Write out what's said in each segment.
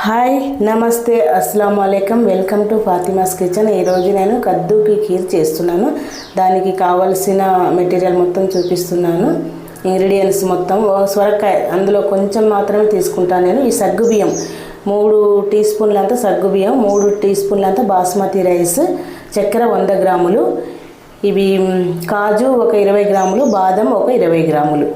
Hi నమస్తే అస్సలం అయికం వెల్కమ్ టు ఫాతిమాస్ కిచెన్. ఈరోజు నేను కద్దుకి ఖీర్ చేస్తున్నాను. దానికి కావలసిన మెటీరియల్ మొత్తం చూపిస్తున్నాను. ఇంగ్రీడియంట్స్ మొత్తం. సొరకాయ అందులో కొంచెం మాత్రమే తీసుకుంటాను నేను. ఈ సగ్గు బియ్యం మూడు టీ స్పూన్లంత సగ్గు బియ్యం మూడు టీ స్పూన్లంత బాస్మతి రైస్ చక్కెర వంద గ్రాములు ఇవి కాజు ఒక ఇరవై గ్రాములు బాదం ఒక ఇరవై గ్రాములు.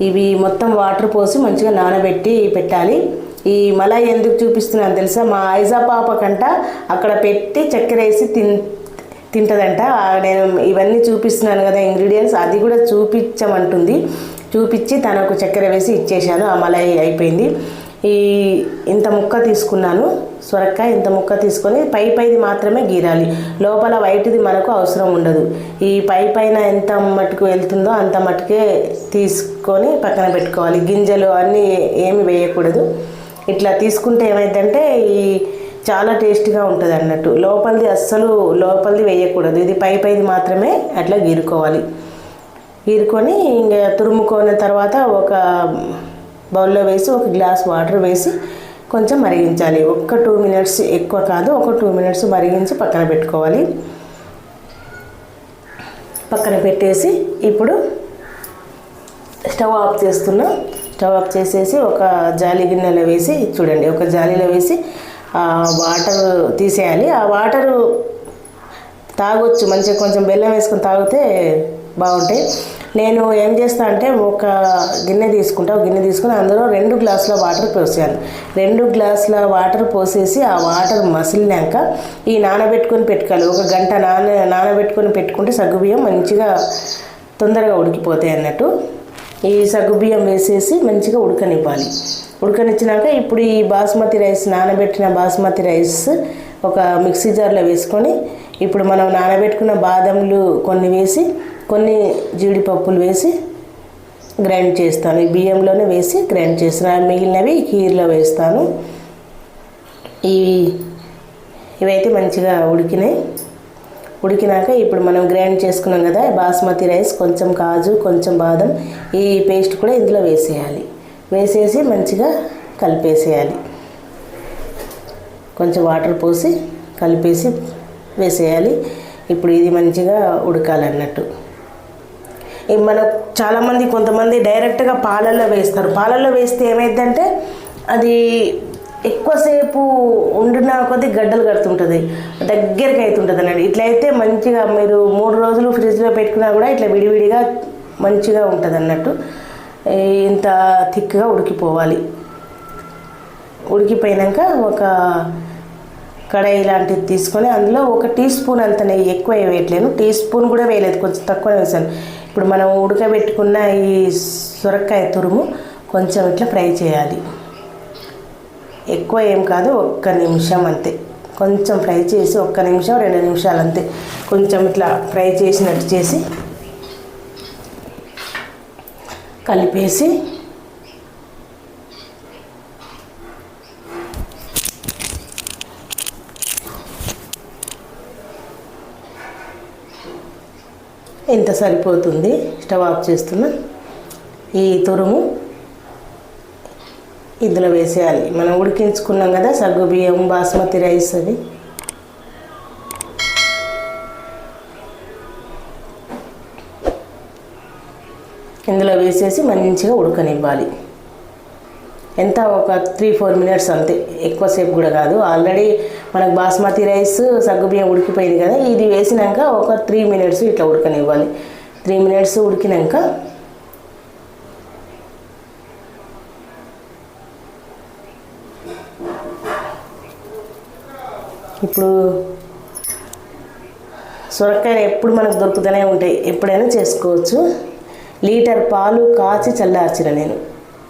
ఇవి మొత్తం వాటర్ పోసి మంచిగా నానబెట్టి పెట్టాలి. ఈ మలాయి ఎందుకు చూపిస్తున్నాను తెలుసా? మా ఐజా పాప కంట అక్కడ పెట్టి చక్కెర వేసి తిన్ తింటుందంట. నేను ఇవన్నీ చూపిస్తున్నాను కదా ఇంగ్రీడియంట్స్ అది కూడా చూపించమంటుంది. చూపించి తనకు చక్కెర వేసి ఇచ్చేసాను ఆ మలాయి అయిపోయింది. ఈ ఇంత ముక్క తీసుకున్నాను. సొరకాయ ఇంత ముక్క తీసుకొని పై పైది మాత్రమే గీరాలి. లోపల వైట్ది మనకు అవసరం ఉండదు. ఈ పై పైన ఎంత మటుకు వెళ్తుందో అంత మటుకే తీసుకొని పక్కన పెట్టుకోవాలి. గింజలు అన్నీ ఏమి వేయకూడదు. ఇట్లా తీసుకుంటే ఏమైందంటే ఈ చాలా టేస్ట్గా ఉంటుంది అన్నట్టు. లోపలిది అస్సలు లోపలిది వేయకూడదు. ఇది పై పైది మాత్రమే అట్లా గీరుకోవాలి. గీరుకొని ఇంకా తురుముకున్న తర్వాత ఒక బౌల్లో వేసి ఒక గ్లాస్ వాటర్ వేసి కొంచెం మరిగించాలి. ఒక్క టూ మినిట్స్ ఎక్కువ కాదు ఒక టూ మినిట్స్ మరిగించి పక్కన పెట్టుకోవాలి. పక్కన పెట్టేసి ఇప్పుడు స్టవ్ ఆఫ్ చేస్తున్నాం. స్టవ్ ఆఫ్ చేసేసి ఒక జాలి గిన్నెలో వేసి చూడండి ఒక జాలీలో వేసి ఆ వాటర్ తీసేయాలి. ఆ వాటరు తాగొచ్చు మంచిగా కొంచెం బెల్లం వేసుకొని తాగితే బాగుంటాయి. నేను ఏం చేస్తా అంటే ఒక గిన్నె తీసుకుంటా. ఒక గిన్నె తీసుకుని అందులో రెండు గ్లాసుల వాటర్ పోసేయాలి. రెండు గ్లాసుల వాటర్ పోసేసి ఆ వాటర్ మసిలినాక ఈ నానబెట్టుకొని పెట్టుకోవాలి. ఒక గంట నాన నానబెట్టుకొని పెట్టుకుంటే సగ్గుబియ్యం మంచిగా తొందరగా ఉడికిపోతాయి అన్నట్టు. ఈ సగ్గుబియ్యం వేసేసి మంచిగా ఉడకనివ్వాలి. ఉడకనిచ్చినాక ఇప్పుడు ఈ బాస్మతి రైస్ నానబెట్టిన బాస్మతి రైస్ ఒక మిక్సీ జార్లో వేసుకొని ఇప్పుడు మనం నానబెట్టుకున్న బాదంలు కొన్ని వేసి కొన్ని జీడిపప్పులు వేసి గ్రైండ్ చేస్తాను. ఈ బియ్యంలోనే వేసి గ్రైండ్ చేస్తాను. మిగిలినవి కీర్లో వేస్తాను. ఇవి ఇవైతే మంచిగా ఉడికినాయి. ఉడికినాక ఇప్పుడు మనం గ్రైండ్ చేసుకున్నాం కదా బాస్మతి రైస్ కొంచెం కాజు కొంచెం బాదం ఈ పేస్ట్ కూడా ఇందులో వేసేయాలి. వేసేసి మంచిగా కలిపేసేయాలి. కొంచెం వాటర్ పోసి కలిపేసి వేసేయాలి. ఇప్పుడు ఇది మంచిగా ఉడకాలన్నట్టు. మన మనం చాలామంది కొంతమంది డైరెక్ట్గా పాలల్లో వేస్తారు. పాలల్లో వేస్తే ఏమైందంటే అది ఎక్కువసేపు ఉండిన కొద్దీ గడ్డలు కడుతుంటుంది. దగ్గరికి అవుతుంటుంది అన్నట్టు ఇట్లయితే మంచిగా మీరు మూడు రోజులు ఫ్రిడ్జ్లో పెట్టుకున్నా కూడా ఇట్లా విడివిడిగా మంచిగా ఉంటుంది అన్నట్టు ఇంత థిక్గా ఉడికిపోవాలి. ఉడికిపోయినాక ఒక కడాయి లాంటిది తీసుకొని అందులో ఒక టీ స్పూన్ అంత నెయ్యి ఎక్కువ వేయట్లేను. టీ స్పూన్ కూడా వేయలేదు కొంచెం తక్కువ వేసాను. ఇప్పుడు మనం ఉడకబెట్టుకున్న ఈ సొరకాయ తురుము కొంచెం ఇట్లా ఫ్రై చేయాలి. ఎక్కువ ఏం కాదు ఒక్క నిమిషం అంతే. కొంచెం ఫ్రై చేసి ఒక్క నిమిషం రెండు నిమిషాలు అంతే. కొంచెం ఇట్లా ఫ్రై చేసినట్టు చేసి కలిపేసి ఇంత సరిపోతుంది? స్టవ్ ఆఫ్ చేస్తున్నా. ఈ తురుము ఇందులో వేసేయాలి. మనం ఉడికించుకున్నాం కదా సగ్గు బియ్యం బాస్మతి రైస్ అది. ఇందులో వేసేసి మంచిగా ఉడకనివ్వాలి. ఎంత? ఒక త్రీ ఫోర్ మినిట్స్ అంతే. ఎక్కువసేపు కూడా కాదు. ఆల్రెడీ మనకు బాస్మతి రైస్ సగ్గుబియ్యం ఉడికిపోయింది కదా ఇది వేసినాక ఒక త్రీ మినిట్స్ ఇట్లా ఉడకనివ్వాలి. త్రీ మినిట్స్ ఉడికినాక ఇప్పుడు సొరకాయలు ఎప్పుడు మనకు దొరుకుతూనే ఉంటాయి. ఎప్పుడైనా చేసుకోవచ్చు. లీటర్ పాలు కాచి చల్లార్చిన నేను.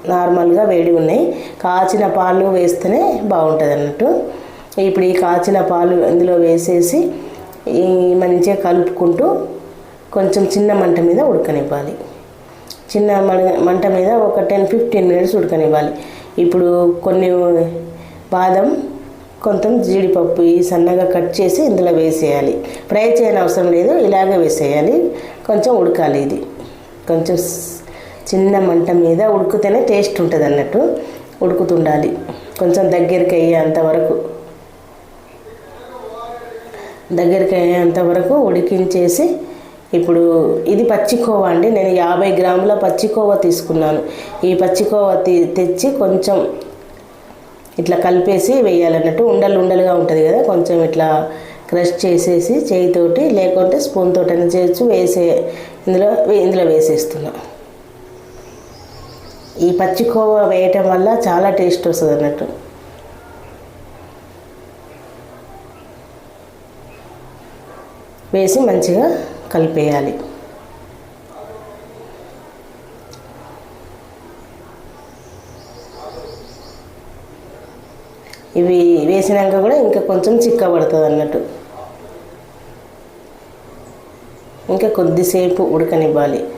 నార్మల్గా వేడి ఉన్నాయి. కాచిన పాలు వేస్తేనే బాగుంటుంది అన్నట్టు. ఇప్పుడు ఈ కాచిన పాలు ఇందులో వేసేసి ఈ మంచిగా కలుపుకుంటూ కొంచెం చిన్న మంట మీద ఉడకనివ్వాలి. చిన్న మంట మీద ఒక టెన్ ఫిఫ్టీన్ మినిట్స్ ఉడకనివ్వాలి. ఇప్పుడు కొన్ని బాదం కొంచెం జీడిపప్పు ఈ సన్నగా కట్ చేసి ఇందులో వేసేయాలి. ఫ్రై చేయని అవసరం లేదు ఇలాగే వేసేయాలి. కొంచెం ఉడకాలి ఇది. కొంచెం చిన్న మంట మీద ఉడికితేనే టేస్ట్ ఉంటుంది అన్నట్టు ఉడుకుతుండాలి. కొంచెం దగ్గరికి అయ్యేంత వరకు. దగ్గరికి అయ్యేంత వరకు ఉడికించేసి ఇప్పుడు ఇది పచ్చికోవా అండి. నేను యాభై గ్రాముల పచ్చికోవా తీసుకున్నాను. ఈ పచ్చికోవా తెచ్చి కొంచెం ఇట్లా కలిపేసి వేయాలన్నట్టు ఉండలు ఉండలుగా ఉంటుంది కదా కొంచెం ఇట్లా క్రష్ చేసేసి చేయితోటి లేకుంటే స్పూన్ తోటైనా చేయొచ్చు వేసే ఇందులో ఇందులో వేసేస్తున్నా. ఈ పచ్చికోవా వేయటం వల్ల చాలా టేస్ట్ వస్తుంది అన్నట్టు. వేసి మంచిగా కలిపేయాలి. ఇవి వేసినాక కూడా ఇంకా కొంచెం చిక్కబడుతుంది అన్నట్టు. ఇంకా కొద్దిసేపు ఉడకనివ్వాలి.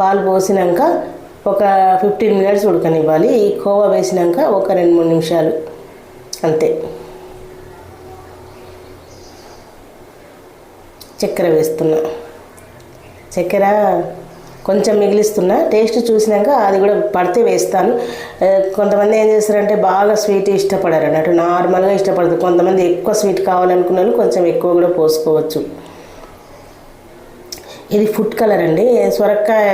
పాలు పోసినాక ఒక ఫిఫ్టీన్ మినిట్స్ ఉడకనివ్వాలి. ఈ కోవా వేసినాక ఒక రెండు మూడు నిమిషాలు అంతే. చక్కెర వేస్తున్నా. చక్కెర కొంచెం మిగిలిస్తున్నా. టేస్ట్ చూసినాక అది కూడా పడితే వేస్తాను. కొంతమంది ఏం చేస్తారంటే బాగా స్వీట్ ఇష్టపడరు అన్నట్టు. నార్మల్గా ఇష్టపడదు కొంతమంది ఎక్కువ స్వీట్ కావాలనుకున్న వాళ్ళు కొంచెం ఎక్కువ కూడా పోసుకోవచ్చు. ఇది ఫుడ్ కలర్ అండి. సొరకాయ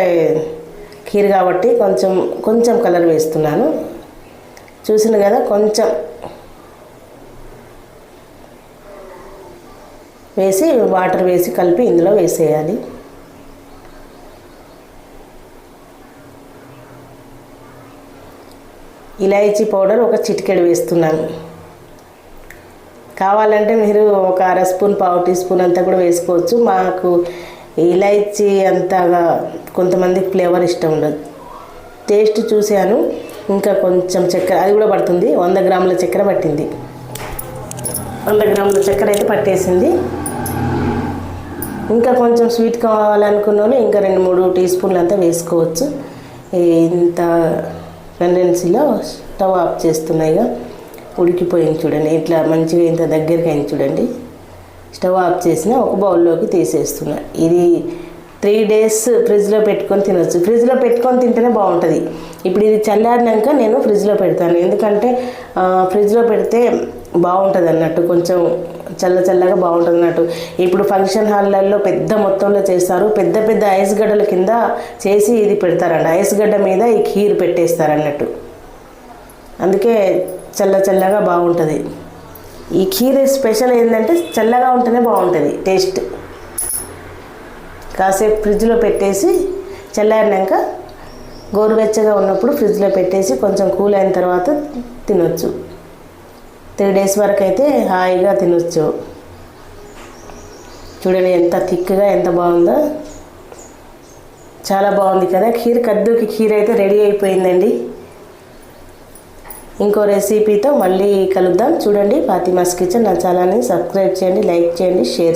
కీర్ కాబట్టి కొంచెం కొంచెం కలర్ వేస్తున్నాను. చూసిన కదా కొంచెం వేసి వాటర్ వేసి కలిపి ఇందులో వేసేయాలి. ఇలాయచీ పౌడర్ ఒక చిటికెడు వేస్తున్నాను. కావాలంటే మీరు ఒక అర స్పూన్ పావు టీ స్పూన్ అంతా కూడా వేసుకోవచ్చు. మాకు ఇలాయచీ అంతగా కొంతమందికి ఫ్లేవర్ ఇష్టం ఉండదు. టేస్ట్ చూశాను ఇంకా కొంచెం చక్కెర అది కూడా పడుతుంది. వంద గ్రాముల చక్కెర పట్టింది. వంద గ్రాముల చక్కెర అయితే పట్టేసింది. ఇంకా కొంచెం స్వీట్ కావాలనుకున్న వాళ్ళు ఇంకా రెండు మూడు టీ స్పూన్లు అంతా వేసుకోవచ్చు. ఇంత కండెన్సీలో స్టవ్ ఆఫ్ చేస్తున్నాయిగా. ఉడికిపోయింది చూడండి. ఇట్లా మంచిగా ఇంత దగ్గరికి అయింది చూడండి. స్టవ్ ఆఫ్ చేసిన ఒక బౌల్లోకి తీసేస్తున్నా. ఇది త్రీ డేస్ ఫ్రిడ్జ్లో పెట్టుకొని తినొచ్చు. ఫ్రిడ్జ్లో పెట్టుకొని తింటేనే బాగుంటుంది. ఇప్పుడు ఇది చల్లారినాక నేను ఫ్రిడ్జ్లో పెడతాను. ఎందుకంటే ఫ్రిడ్జ్లో పెడితే బాగుంటుంది అన్నట్టు కొంచెం చల్ల చల్లగా బాగుంటుంది అన్నట్టు. ఇప్పుడు ఫంక్షన్ హాల్లలో పెద్ద మొత్తంలో చేస్తారు. పెద్ద పెద్ద ఐస్ గడ్డల కింద చేసి ఇది పెడతారంట. ఐస్ గడ్డ మీద ఈ ఖీర్ పెట్టేస్తారు అన్నట్టు. అందుకే చల్ల చల్లగా బాగుంటుంది. ఈ ఖీర్ స్పెషల్ ఏంటంటే చల్లగా ఉంటేనే బాగుంటుంది టేస్ట్. కాసేపు ఫ్రిడ్జ్లో పెట్టేసి చల్లారినాక గోరువెచ్చగా ఉన్నప్పుడు ఫ్రిడ్జ్లో పెట్టేసి కొంచెం కూల్ అయిన తర్వాత తినొచ్చు. త్రీ డేస్ వరకు అయితే హాయిగా తినొచ్చు. చూడండి ఎంత థిక్గా ఎంత బాగుందో. చాలా బాగుంది కదా. ఖీర్ కద్దుకి ఖీర్ అయితే రెడీ అయిపోయిందండి. ఇంకో రెసిపీతో మళ్ళీ కలుద్దాం. చూడండి ఫాతిమాస్ కిచెన్ నా ఛానల్ని సబ్స్క్రైబ్ చేయండి లైక్ చేయండి షేర్